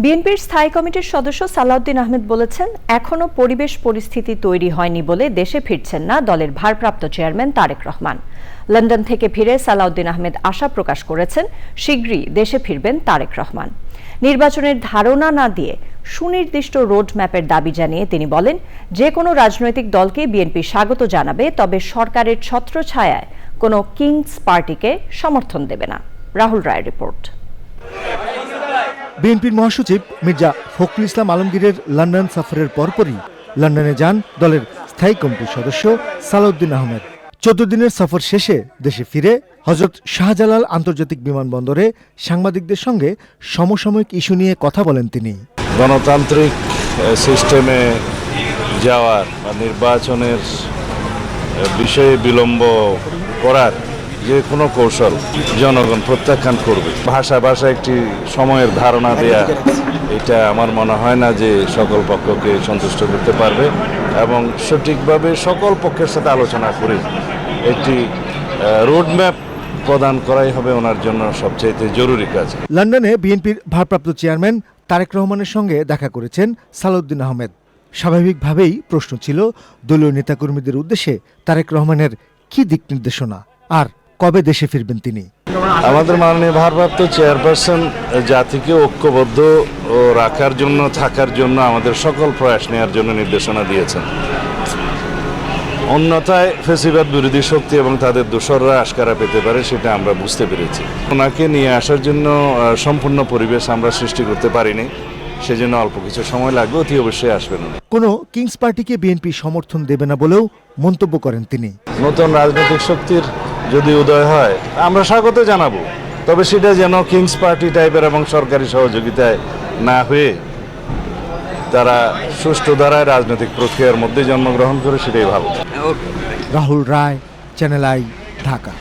বিএনপির স্থায়ী কমিটির সদস্য সালাউদ্দিন আহমেদ বলেছেন, এখনও পরিবেশ পরিস্থিতি তৈরি হয়নি বলে দেশে ফিরছেন না দলের ভারপ্রাপ্ত চেয়ারম্যান তারেক রহমান। লন্ডন থেকে ফিরে সালাউদ্দিন আহমেদ আশা প্রকাশ করেছেন, শীঘ্রই দেশে ফিরবেন তারেক রহমান। নির্বাচনের ধারণা না দিয়ে সুনির্দিষ্ট রোড ম্যাপের দাবি জানিয়ে তিনি বলেন, যে কোনো রাজনৈতিক দলকে বিএনপি স্বাগত জানাবে, তবে সরকারের ছত্রছায়ায় কোনো কিংস পার্টিকে সমর্থন দেবে না। রাহুল রায়ের রিপোর্ট। বিএনপির মহাসচিব মির্জা ফখরুল ইসলাম আলমগীরের লন্ডন সফরের পরপরই লন্ডনে যান দলের স্থায়ী কমিটির সদস্য সালাউদ্দিন আহমেদ। চোদ্দ দিনের সফর শেষে দেশে ফিরে হজরত শাহজালাল আন্তর্জাতিক বিমানবন্দরে সাংবাদিকদের সঙ্গে সমসাময়িক ইস্যু নিয়ে কথা বলেন তিনি। গণতান্ত্রিক সিস্টেমে যাওয়ার বা নির্বাচনের বিষয়ে বিলম্ব করার যে কোনো কৌশল জনগণ প্রত্যাখ্যান করবে। ভাষা ভাষা একটি সময়ের ধারণা দেয়া, এটা আমার মনে হয় না যে সকল পক্ষকে সন্তুষ্ট করতে পারবে এবং সঠিকভাবে সকল পক্ষের সাথে আলোচনা করে একটি রোডম্যাপ প্রদান করাই হবে ওনার জন্য সবচাইতে জরুরি কাজ। লন্ডনে বিএনপির ভারপ্রাপ্ত চেয়ারম্যান তারেক রহমানের সঙ্গে দেখা করেছেন সালাউদ্দিন আহমেদ। স্বাভাবিকভাবেই প্রশ্ন ছিল, দলীয় নেতাকর্মীদের উদ্দেশ্যে তারেক রহমানের কি দিক নির্দেশনা? আর কবে দেশে ফিরবেন তিনি? আমাদের মাননীয় ভারপ্রাপ্ত চেয়ারপারসন জাতিকে ঐক্যবদ্ধ ও রাখার জন্য থাকার জন্য আমাদের সকল প্রয়াস নেওয়ার জন্য নির্দেশনা দিয়েছেন। অন্যথায় ফেসিবাদ বিরোধী শক্তি এবং তাদের দোসররা আশকারা পেতে পারে সেটা আমরা বুঝতে পেরেছি। ওনাকে নিয়ে আসার জন্য সম্পূর্ণ পরিবেশ আমরা সৃষ্টি করতে পারিনি। সেজন্য অল্প কিছু সময় লাগবে অতি অবশ্যই আসবেন। কোনো কিংস পার্টিকে বিএনপি সমর্থন দেবে না বলেও মন্তব্য করেন তিনি। নতুন রাজনৈতিক শক্তির যদি উদয় হয়, আমরা স্বাগত জানাব। তবে সেটা যেন কিংস পার্টি টাইপের এবং সরকারি সহযোগিতায় না হয়ে তারা সুষ্ঠু ধারায় রাজনৈতিক প্রক্রিয়ার মধ্যে জন্মগ্রহণ করে সেটাই ভালো রাহুল রায় চ্যানেল আই ঢাকা